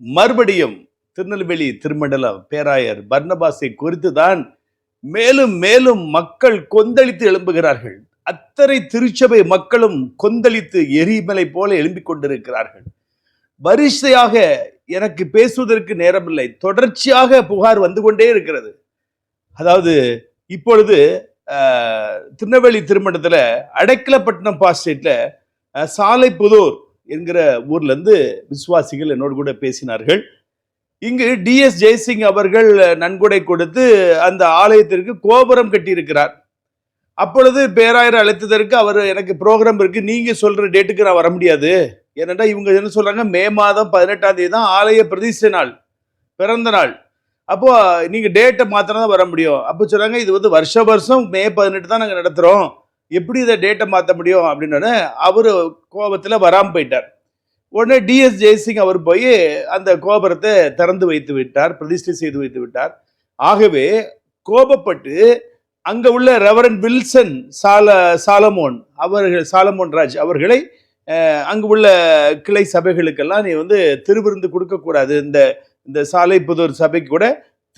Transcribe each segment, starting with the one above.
மறுபடியும் திருநெல்வேலி திருமண்டலம் பேராயர் பர்ணபாஸை குறித்து தான் மேலும் மேலும் மக்கள் கொந்தளித்து எழும்புகிறார்கள். அத்தனை திருச்சபை மக்களும் கொந்தளித்து எரிமலை போல எழும்பிக் கொண்டிருக்கிறார்கள். வரிசையாக எனக்கு பேசுவதற்கு நேரமில்லை. தொடர்ச்சியாக புகார் வந்து கொண்டே இருக்கிறது. அதாவது இப்பொழுது திருநெல்வேலி திருமணத்தில் அடைக்கலப்பட்டினம் பாஸ்டேட்ல சாலைப்புதூர் என்கிற ஊர்லேருந்து விஸ்வாசிகள் விசுவாசிகள் என்னோடு கூட பேசினார்கள். இங்கு டிஎஸ் ஜெய்சிங் அவர்கள் நன்கொடை கொடுத்து அந்த ஆலயத்திற்கு கோபுரம் கட்டியிருக்கிறார். அப்பொழுது பேராயர் அழைத்ததற்கு அவர் எனக்கு ப்ரோக்ராம் இருக்குது நீங்கள் சொல்கிற டேட்டுக்கு நான் வர முடியாது. ஏனென்றா இவங்க என்ன சொல்கிறாங்க மே மாதம் பதினெட்டாம் தேதி தான் ஆலய பிரதிஷ்டை நாள் பிறந்த நாள். அப்போது நீங்கள் டேட்டை மாத்திரம் தான் வர முடியும். அப்போ சொல்கிறாங்க இது வந்து வருஷ வருஷம் மே பதினெட்டு தான் நாங்கள் நடத்துகிறோம் எப்படி இதை டேட்டை மாற்ற முடியும் அப்படின்னு அவர் கோபத்தில் வராமல் போயிட்டார். உடனே டிஎஸ் ஜெய்சிங் அவர் போய் அந்த கோபுரத்தை திறந்து வைத்து விட்டார் பிரதிஷ்டை செய்து வைத்து விட்டார். ஆகவே கோபப்பட்டு அங்கே உள்ள ரெவரன் வில்சன் சால சாலமோன் அவர்கள் சாலமோன் ராஜ் அவர்களை அங்கு உள்ள கிளை சபைகளுக்கெல்லாம் நீ வந்து திருவிருந்து கொடுக்கக்கூடாது இந்த இந்த சாலை புதூர் சபைக்கு கூட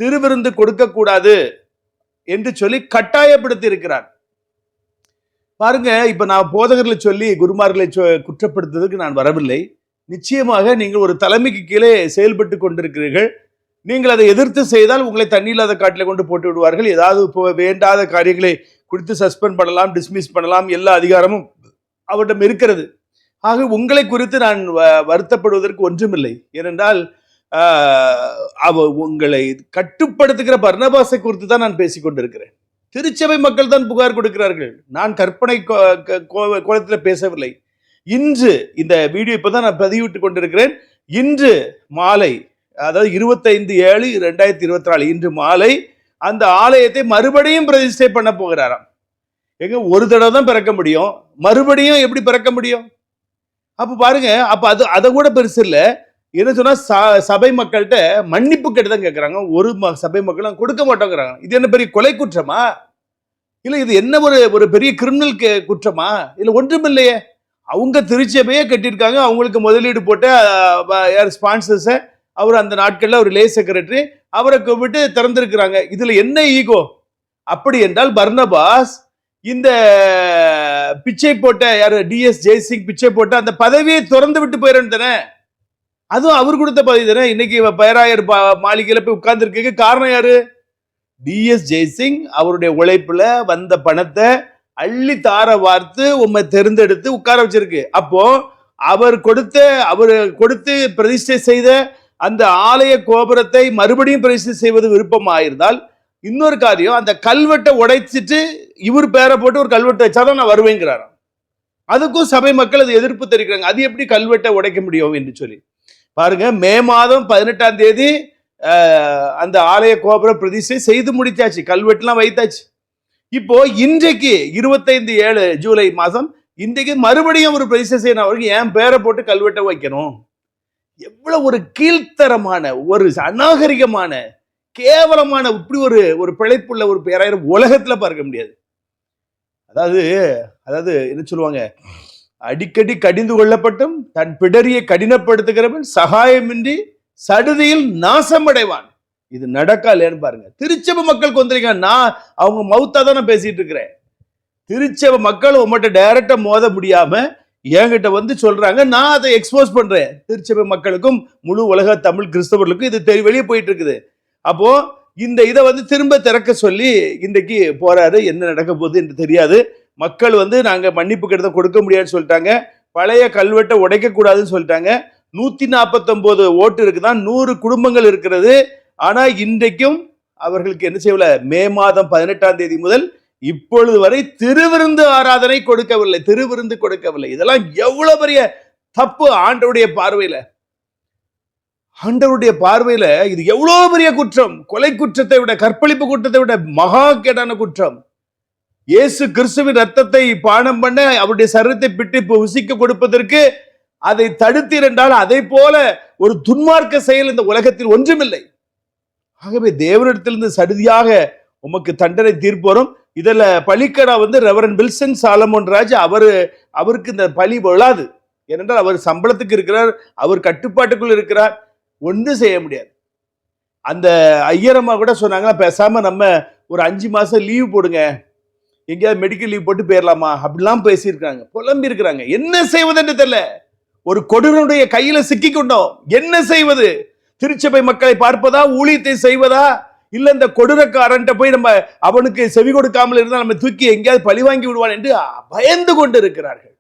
திருவிருந்து கொடுக்கக்கூடாது என்று சொல்லி கட்டாயப்படுத்தி இருக்கிறார். பாருங்க இப்ப நான் போதகர்களை சொல்லி குருமார்களை சொ- குற்றப்படுத்துவதற்கு நான் வரவில்லை. நிச்சயமாக நீங்கள் ஒரு தலைமைக்கு கீழே செயல்பட்டு கொண்டிருக்கிறீர்கள். நீங்கள் அதை எதிர்த்து செய்தால் உங்களை தண்ணி இல்லாத காட்டில் கொண்டு போட்டு விடுவார்கள். ஏதாவது இப்போ வேண்டாத காரியங்களை குறித்து சஸ்பெண்ட் பண்ணலாம் டிஸ்மிஸ் பண்ணலாம் எல்லா அதிகாரமும் அவரிடம் இருக்கிறது. ஆக உங்களை குறித்து நான் வ- வருத்தப்படுவதற்கு ஒன்றுமில்லை. ஏனென்றால் அவ உங்களை கட்டுப்படுத்துகிற பர்ணபாசை குறித்து தான் நான் பேசிக்கொண்டிருக்கிறேன் திருச்சபை மக்கள் தான் புகார் கொடுக்கிறார்கள். நான் கற்பனை கோ- கோலத்தில் பேசவில்லை. இன்று இந்த வீடியோ இப்பதான் நான் பதிவிட்டு கொண்டிருக்கிறேன். இன்று மாலை அதாவது இருபத்தைந்து ஏழு ரெண்டாயிரத்தி இருபத்தி நாலு இன்று மாலை அந்த ஆலயத்தை மறுபடியும் பிரதிஷ்டை பண்ண போகிறாராம். எங்க ஒரு தடவை தான் பிறக்க முடியும். மறுபடியும் எப்படி பிறக்க முடியும்? அப்போ பாருங்க அப்போ அது அதை கூட பெருசு இல்லை. என்ன சொன்னால் ச- சபை மக்கள்கிட்ட மன்னிப்பு கேட்டு தான் கேட்குறாங்க ஒரு ம- சபை மக்களும் கொடுக்க மாட்டோங்கிறாங்க. இது என்ன பெரிய கொலை குற்றமா? இல்லை இது என்ன ஒரு ஒரு பெரிய கிரிமினல் குற்றமா? இல்லை ஒன்றும் இல்லையே அவங்க திருச்சபையே கட்டியிருக்காங்க. அவங்களுக்கு முதலீடு போட்டு யார் ஸ்பான்சர்ஸை அவர் அந்த நாட்களில் ஒரு லே செக்ரட்டரி அவரை கூப்பிட்டு திறந்திருக்கிறாங்க. இதில் என்ன ஈகோ அப்படி என்றால் பர்னபாஸ் இந்த பிச்சை போட்ட யார் டிஎஸ் ஜெய்சிங் பிச்சை போட்ட அந்த பதவியை திறந்து விட்டு போயிடணும் தானே? அதுவும் அவர் கொடுத்த பதவி தானே? இன்னைக்கு பேராயர் பா- போய் உட்கார்ந்துருக்கு காரணம் யாரு? டிஎஸ் ஜெய்சிங் அவருடைய உழைப்புல வந்த பணத்தை அள்ளி தார வார்த்து உம்மை தேர்ந்தெடுத்து உட்கார வச்சிருக்கு. அப்போ அவர் கொடுத்த அவர் கொடுத்து பிரதிஷ்டை செய்த அந்த ஆலய கோபுரத்தை மறுபடியும் பிரதிஷ்டை செய்வது விருப்பமாயிருந்தால் இன்னொரு காரியம் அந்த கல்வெட்டை உடைச்சிட்டு இவர் பேரை போட்டு ஒரு கல்வெட்டை வச்சாதான் நான் வருவேங்கிறாராம். அதுக்கும் சபை மக்கள் அது எதிர்ப்பு தெரிவிக்கிறாங்க. அது எப்படி கல்வெட்டை உடைக்க முடியும் என்று சொல்லி. பாருங்க மே மாதம் பதினெட்டாம் தேதி அந்த ஆலய கோபுர பிரதிஷ்டை செய்து முடித்தாச்சு. கல்வெட்டுலாம் வைத்தாச்சு. இப்போ இன்றைக்கு இருபத்தைந்து ஏழு ஜூலை மாதம் இன்றைக்கு மறுபடியும் ஒரு பிரதிஷ்டை செய்யணும். அவருக்கு என் பேரை போட்டு கல்வெட்டை வைக்கணும். எவ்வளவு ஒரு கீழ்த்தரமான ஒரு அநாகரிகமான கேவலமான இப்படி ஒரு ஒரு பிழைப்புள்ள ஒரு பேராயிரம் உலகத்துல பார்க்க முடியாது. அதாவது அதாவது என்ன சொல்லுவாங்க? அடிக்கடி கடிந்து கொள்ளப்பட்டும் தன் பிடரியை கடினப்படுத்துகிறவன் சகாயமின்றி சடுதியில் நாசமடைவான். இது நடக்காலேன்னு பாருங்க. திருச்சபை மக்கள் கொந்தளிக்க நான் அவங்க மவுத்தா தான் நான் பேசிட்டு இருக்கிறேன். திருச்சபை மக்கள் உங்கள்கிட்ட டைரக்டா மோத முடியாம என்கிட்ட வந்து சொல்றாங்க. நான் அதை எக்ஸ்போஸ் பண்றேன். திருச்சபை மக்களுக்கும் முழு உலக தமிழ் கிறிஸ்தவர்களுக்கும் இது தெரி வெளியே போயிட்டு இருக்குது. அப்போ இந்த இதை வந்து திரும்ப திறக்க சொல்லி இன்றைக்கு போறாரு. என்ன நடக்க போகுது என்று தெரியாது. மக்கள் வந்து நாங்கள் மன்னிப்பு கடிதம் கொடுக்க முடியாதுன்னு சொல்லிட்டாங்க. பழைய கல்வெட்டை உடைக்கக்கூடாதுன்னு சொல்லிட்டாங்க. நூற்றி நாற்பத்தொம்போது ஓட்டு இருக்குதான் நூறு குடும்பங்கள் இருக்கிறது. ஆனால் இன்றைக்கும் அவர்களுக்கு என்ன செய்யவில்லை? மே மாதம் பதினெட்டாம் தேதி முதல் இப்பொழுது வரை திருவிருந்து ஆராதனை கொடுக்கவில்லை. திருவிருந்து கொடுக்கவில்லை. இதெல்லாம் எவ்வளவு பெரிய தப்பு ஆண்டவருடைய பார்வையில. ஆண்டவருடைய பார்வையில இது எவ்வளவு பெரிய குற்றம்? கொலை குற்றத்தை விட கற்பழிப்பு குற்றத்தை விட மகா கேடான குற்றம். இயேசு கிறிஸ்துவின் ரத்தத்தை பானம் பண்ண அவருடைய சரீரத்தை பிட்டு புசிக்க கொடுப்பதற்கு அதை தடுத்தீர் என்றால் அதை போல ஒரு துன்மார்க்க செயல் இந்த உலகத்தில் ஒன்றுமில்லை. ஆகவே தேவனிடத்திலிருந்து சடுதியாக உமக்கு தண்டனை தீர்ப்பு வரும். பலிக்கடா வந்து ரெவரன் வில்சன் சாலமோன் ராஜ் அவர் அவருக்கு இந்த பழி விழாது. ஏனென்றால் அவர் சம்பளத்துக்கு இருக்கிறார் அவர் கட்டுப்பாட்டுக்குள் இருக்கிறார். ஒன்றும் செய்ய முடியாது. அந்த ஐயரம்மா கூட சொன்னாங்கன்னா பேசாமல் நம்ம ஒரு அஞ்சு மாதம் லீவ் போடுங்க. எங்கேயாவது மெடிக்கல் லீவ் போட்டு போயிடலாமா அப்படிலாம் பேசியிருக்காங்க புலம்பி இருக்கிறாங்க என்ன செய்வதுன்னு தெரியல. ஒரு கொடுவனுடைய கையில சிக்கி கொண்டோம். என்ன செய்வது? திருச்சபை மக்களை பார்ப்பதா? ஊழியத்தை செய்வதா? இல்ல இந்த கொடூரக்காரன்ட்ட போய் நம்ம அவனுக்கு செவி கொடுக்காமல் இருந்தால் நம்ம தூக்கி எங்கேயாவது பழி வாங்கி விடுவான் என்று பயந்து கொண்டு இருக்கிறார்கள்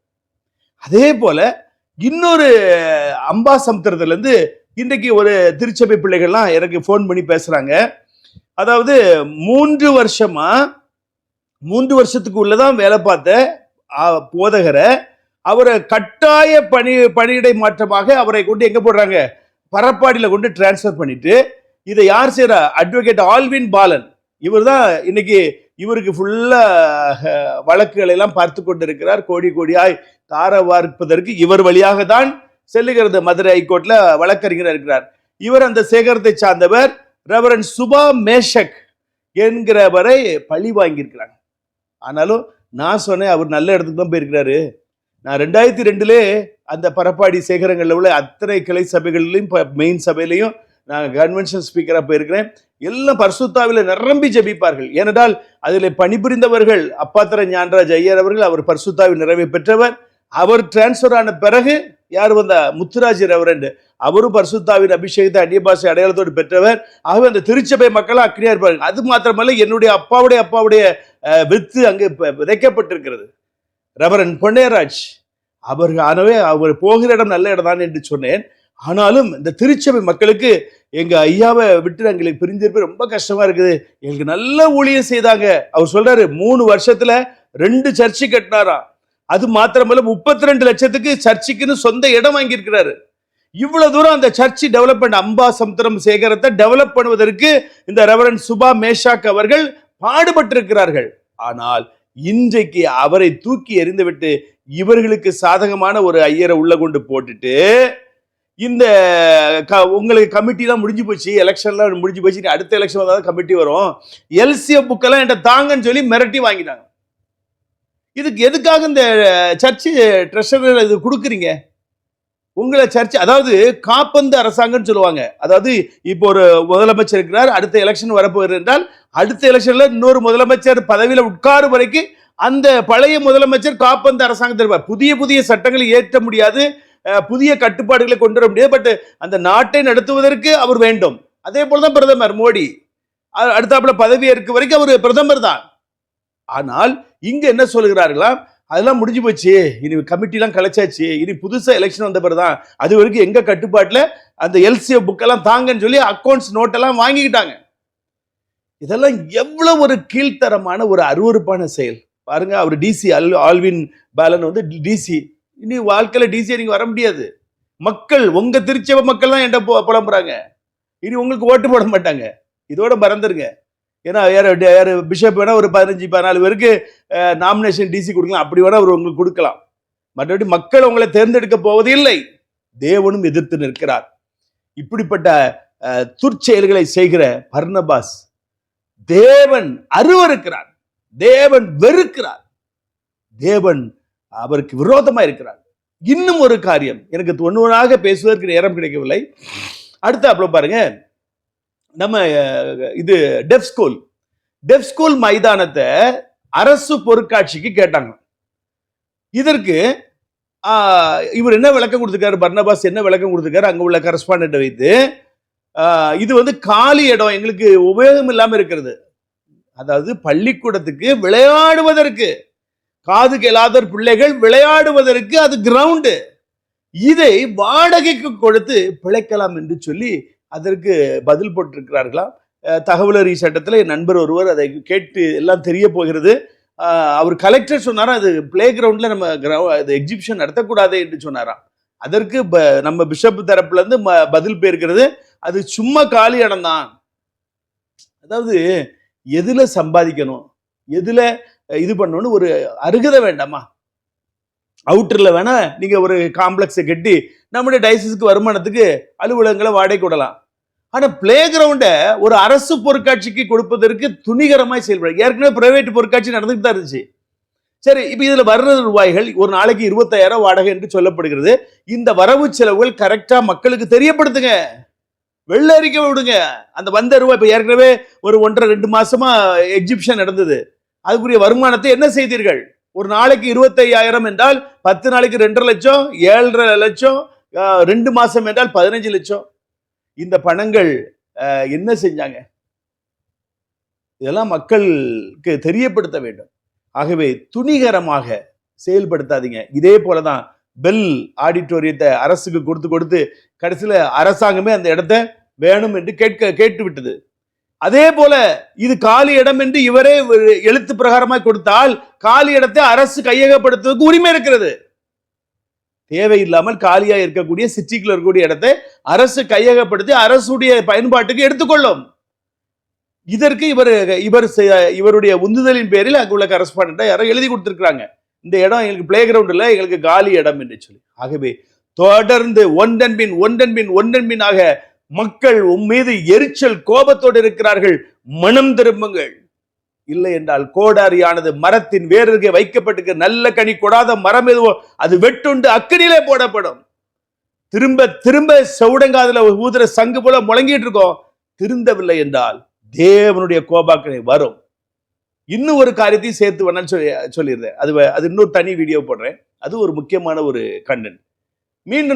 அதே போல இன்னொரு அம்பா சமுத்திரத்துலேருந்து இன்றைக்கு ஒரு திருச்சபை பிள்ளைகள்லாம் எனக்கு ஃபோன் பண்ணி பேசுறாங்க. அதாவது மூன்று வருஷமா மூன்று வருஷத்துக்கு உள்ளதான் வேலை பார்த்த போதகரை அவரை கட்டாய பணி பணியிடை மாற்றமாக அவரை கொண்டு எங்க போடுறாங்க? பரப்பாடியில் கொண்டு டிரான்ஸ்ஃபர் பண்ணிட்டு இதை யார் செய்கிறா அட்வொகேட் ஆல்வின் பாலன். இவர் தான் இன்னைக்கு இவருக்கு ஃபுல்லாக வழக்குகளை எல்லாம் பார்த்து கொண்டிருக்கிறார். கோடி கோடியாய் தார வார்ப்பதற்கு இவர் வழியாக தான் செல்லுகிறது. மதுரை ஹைகோர்ட்ல வழக்கறிஞர் இருக்கிறார். இவர் அந்த சேகரத்தை சார்ந்தவர் ரெவரன் சுபா மேஷக் என்கிறவரை பழி வாங்கியிருக்கிறாங்க. ஆனாலும் நான் சொன்னேன் அவர் நல்ல இடத்துக்கு தான் போயிருக்கிறாரு. நான் ரெண்டாயிரத்தி ரெண்டுலே அந்த பரப்பாடி சேகரங்களில் உள்ள அத்தனை கிளை சபைகளிலும் மெயின் சபையிலையும் நான் கன்வென்ஷன் ஸ்பீக்கராக போயிருக்கிறேன். எல்லாம் பர்சுத்தாவில் நிரம்பி ஜெபிப்பார்கள். ஏனென்றால் அதில் பணிபுரிந்தவர்கள் அப்பாத்திர ஞானராஜ் ஐயர் அவர்கள் அவர் பர்சுத்தாவில் நிறைவே பெற்றவர். அவர் டிரான்ஸ்ஃபர் ஆன பிறகு யார் வந்த? முத்துராஜ் ரெவரண்ட் அவரும் பர்சுத்தாவின் அபிஷேகத்தை அந்நிய பாஷை அடையாளத்தோடு பெற்றவர். ஆகவே அந்த திருச்சபை மக்களாக அக்னியா இருப்பார்கள். அது மாத்திரமல்ல என்னுடைய அப்பாவுடைய அப்பாவுடைய வித்து அங்கு விதைக்கப்பட்டிருக்கிறது. ரெவரன் பொன்னையராஜ் அவர் ஆனவே அவர் போகிற இடம் நல்ல இடம் தான் என்று சொன்னேன். ஆனாலும் இந்த திருச்சபை மக்களுக்கு எங்க ஐயாவை விட்டு எங்களுக்கு பிரிஞ்சிருப்பது ரொம்ப கஷ்டமா இருக்குது. எங்களுக்கு நல்ல ஊழியம் செய்தாங்க. அவர் சொல்றாரு மூணு வருஷத்துல ரெண்டு சர்ச்சு கட்டினாராம் அது மாத்திரமல்ல முப்பத்தி ரெண்டு லட்சத்துக்கு சர்ச்சுக்குன்னு சொந்த இடம் வாங்கியிருக்கிறாரு. இவ்வளவு தூரம் அந்த சர்ச்சு டெவலப்மெண்ட் அம்பா சமுத்திரம் சேகரத்தை டெவலப் பண்ணுவதற்கு இந்த ரெவரன் சுபா மேஷாக் அவர்கள் பாடுபட்டிருக்கிறார்கள். ஆனால் இன்றைக்கு அவரை தூக்கி எறிந்துவிட்டு இவர்களுக்கு சாதகமான ஒரு ஐயரை உள்ள கொண்டு போட்டுட்டு இந்த க- உங்களுக்கு கமிட்டிலாம் முடிஞ்சு போச்சு எலெக்ஷன்லாம் முடிஞ்சு போச்சு அடுத்த எலெக்ஷன் வந்தால் கமிட்டி வரும். எல்சிஎஃப் புக்கெல்லாம் என்கிட்ட தாங்கன்னு சொல்லி மிரட்டி வாங்கிட்டாங்க. இதுக்கு எதுக்காக இந்த சர்ச்சு ட்ரெஷரர் இது கொடுக்குறீங்க? உங்களை சர்ச்சை அதாவது காப்பந்து அரசாங்கம்னு சொல்லுவாங்க. அதாவது இப்போ ஒரு முதலமைச்சர் இருக்கிறார் அடுத்த எலெக்ஷன் வரப்போகிறது என்றால் அடுத்த எலெக்ஷன்ல இன்னொரு முதலமைச்சர் பதவியில் உட்காரும் வரைக்கும் அந்த பழைய முதலமைச்சர் காப்பந்து அரசாங்கத்தில் இருப்பார். புதிய புதிய சட்டங்களை ஏற்ற முடியாது புதிய கட்டுப்பாடுகளை கொண்டு வர முடியாது பட் அந்த நாட்டை நடத்துவதற்கு அவர் வேண்டும். அதே போலதான் பிரதமர் மோடி. அடுத்தாப்புல பதவி இருக்க வரைக்கும் அவர் பிரதமர் தான். ஆனால் இங்க என்ன சொல்கிறார்களா அதெல்லாம் முடிஞ்சு போச்சு. இனி கமிட்டிலாம் கலைச்சாச்சு. இனி புதுசாக எலெக்ஷன் வந்த பிறகுதான். அது வரைக்கும் எங்கள் கட்டுப்பாட்டில் அந்த எல்சிஎஃப் புக்கெல்லாம் தாங்கன்னு சொல்லி அக்கௌண்ட்ஸ் நோட்டெல்லாம் வாங்கிக்கிட்டாங்க. இதெல்லாம் எவ்வளோ ஒரு கீழ்த்தரமான ஒரு அருவருப்பான செயல். பாருங்க அவர் டிசி அல் ஆல்வின் பேலன் வந்து டிசி இனி வாழ்க்கையில் டிசியை நீங்கள் வர முடியாது. மக்கள் உங்கள் திருச்சபை மக்கள் தான் என்கிட்ட புலம்புறாங்க. இனி உங்களுக்கு ஓட்டு போட மாட்டாங்க. இதோட மறந்துருங்க. ஏன்னா யார் யார் பிஷப் வேணால் ஒரு பதினஞ்சு பதினாலு பேருக்கு நாமினேஷன் டிசி கொடுக்கலாம். அப்படி வேணால் அவர் உங்களுக்கு கொடுக்கலாம். மற்றபடி மக்கள் உங்களை தேர்ந்தெடுக்க போவது இல்லை தேவனும் எதிர்த்து நிற்கிறார். இப்படிப்பட்ட துற்செயல்களை துர்ச்செயல்களை செய்கிற பர்ணபாஸ் தேவன் அருவருக்கிறார். தேவன் வெறுக்கிறார். தேவன் அவருக்கு விரோதமா இருக்கிறார். இன்னும் ஒரு காரியம். எனக்கு ஒன்றாக பேசுவதற்கு நேரம் கிடைக்கவில்லை. அடுத்து அப்புறம் பாருங்க. நம்ம இது டெஃப் ஸ்கூல். டெஃப் ஸ்கூல் மைதானத்தை அரசு பொருட்காட்சிக்கு கேட்டாங்க. இதற்கு இவர் என்ன விளக்கம் கொடுத்துருக்காரு பர்னபாஸ்? என்ன விளக்கம் கொடுத்துருக்காரு? அங்கே உள்ள கரஸ்பாண்டை வைத்து இது வந்து காலி இடம். எங்களுக்கு உபயோகம் இல்லாமல் இருக்கிறது. அதாவது பள்ளிக்கூடத்துக்கு விளையாடுவதற்கு காது கேளாதர் பிள்ளைகள் விளையாடுவதற்கு அது கிரவுண்டு இதை வாடகைக்கு கொடுத்து பிழைக்கலாம் என்று சொல்லி அதற்கு பதில் போட்டிருக்கிறார்களாம் தகவலறி சட்டத்தில் என் நண்பர் ஒருவர் அதை கேட்டு எல்லாம் தெரிய போகிறது. அவர் கலெக்டர் சொன்னாராம் அது பிளே கிரவுண்டில் நம்ம கிரவு- அது எக்ஸிபிஷன் நடத்தக்கூடாது என்று சொன்னாராம் அதற்கு ப- நம்ம பிஷப் தரப்புலேருந்து ம- பதில் போயிருக்கிறது அது சும்மா காலி இடம் தான். அதாவது எதில் சம்பாதிக்கணும்? எதில் இது பண்ணணும்னு ஒரு அருகதை வேண்டாமா? அவுட்டரில் வேணால் நீங்கள் ஒரு காம்ப்ளெக்ஸை கட்டி நம்முடைய டைசிஸ்க்கு வருமானத்துக்கு அலுவலகங்களை வாடகை விடலாம். ஆனால் பிளே கிரவுண்டை ஒரு அரசு பொருட்காட்சிக்கு கொடுப்பதற்கு துணிகரமாய் செயல்பட ஏற்கனவே பிரைவேட் பொருட்காட்சி நடந்துட்டு தான் இருந்துச்சு. சரி இப்போ இதில் வர்ற ரூபாய்கள் ஒரு நாளைக்கு இருபத்தாயிரம் வாடகை என்று சொல்லப்படுகிறது. இந்த வரவு செலவுகள் கரெக்டாக மக்களுக்கு தெரியப்படுத்துங்க. வெள்ள அறிக்கை விடுங்க. அந்த வந்த ரூபாய் இப்போ ஏற்கனவே ஒரு ஒன்றரை ரெண்டு மாசமா எக்ஸிபிஷன் நடந்தது. அதுக்குரிய வருமானத்தை என்ன செய்தீர்கள்? ஒரு நாளைக்கு இருபத்தையாயிரம் என்றால் பத்து நாளைக்கு ரெண்டரை லட்சம் ஏழரை லட்சம் ரெண்டு மாசம் என்றால் பதினஞ்சு லட்சம். இந்த பணங்கள் என்ன செஞ்சாங்க? இதெல்லாம் மக்களுக்கு தெரியப்படுத்த வேண்டும். ஆகவே துணிகரமாக செயல்படுத்தாதீங்க. இதே போலதான் பெல் ஆடிட்டோரியத்தை அரசுக்கு கொடுத்து கொடுத்து கடைசியில அரசாங்கமே அந்த இடத்த வேணும் என்று கேட்க கேட்டு விட்டது அதே போல இது காலி இடம் என்று இவரே ஒரு எழுத்து பிரகாரமாக கொடுத்தால் காலி இடத்தை அரசு கையகப்படுத்துவதற்கு உரிமை இருக்கிறது. தேவையில்லாமல் காலியாக இருக்கக்கூடிய சிட்டிக்குள்ள இருக்கக்கூடிய இடத்தை அரசு கையகப்படுத்தி அரசுடைய பயன்பாட்டுக்கு எடுத்துக்கொள்ளும். இதற்கு இவர் இவர் இவருடைய உந்துதலின் பேரில் அங்கு உள்ள கரஸ்பாண்டா யாரோ எழுதி கொடுத்துருக்குறாங்க. இந்த இடம் எங்களுக்கு பிளே கிரவுண்ட் இல்லை எங்களுக்கு காலி இடம் என்று சொல்லி. ஆகவே தொடர்ந்து ஒன்றன் பின் ஒன்றன் பின் ஒன்றன் பின்னாக மக்கள் உன் மீது எரிச்சல் கோபத்தோடு இருக்கிறார்கள். மனம் திரும்புங்கள். இல்லை என்றால் கோடாரியானது மரத்தின் வேரருகே வைக்கப்பட்டிருக்க நல்ல கனி கொடாத மரம் எதுவோ அது வெட்டுண்டு அக்கடியிலே போடப்படும். திரும்ப திரும்ப செவுடங்காதுல ஊதுற சங்கு போல முழங்கிட்டு இருக்கோம். திருந்தவில்லை என்றால் தேவனுடைய கோபாக்கனை வரும். இன்னும் ஒரு காரியத்தையும் சேர்த்து வேணாலும் சொல்லி சொல்லிடுறேன். அது அது இன்னொரு தனி வீடியோ போடுறேன். அது ஒரு முக்கியமான ஒரு கண்டென்ட் மீண்டும்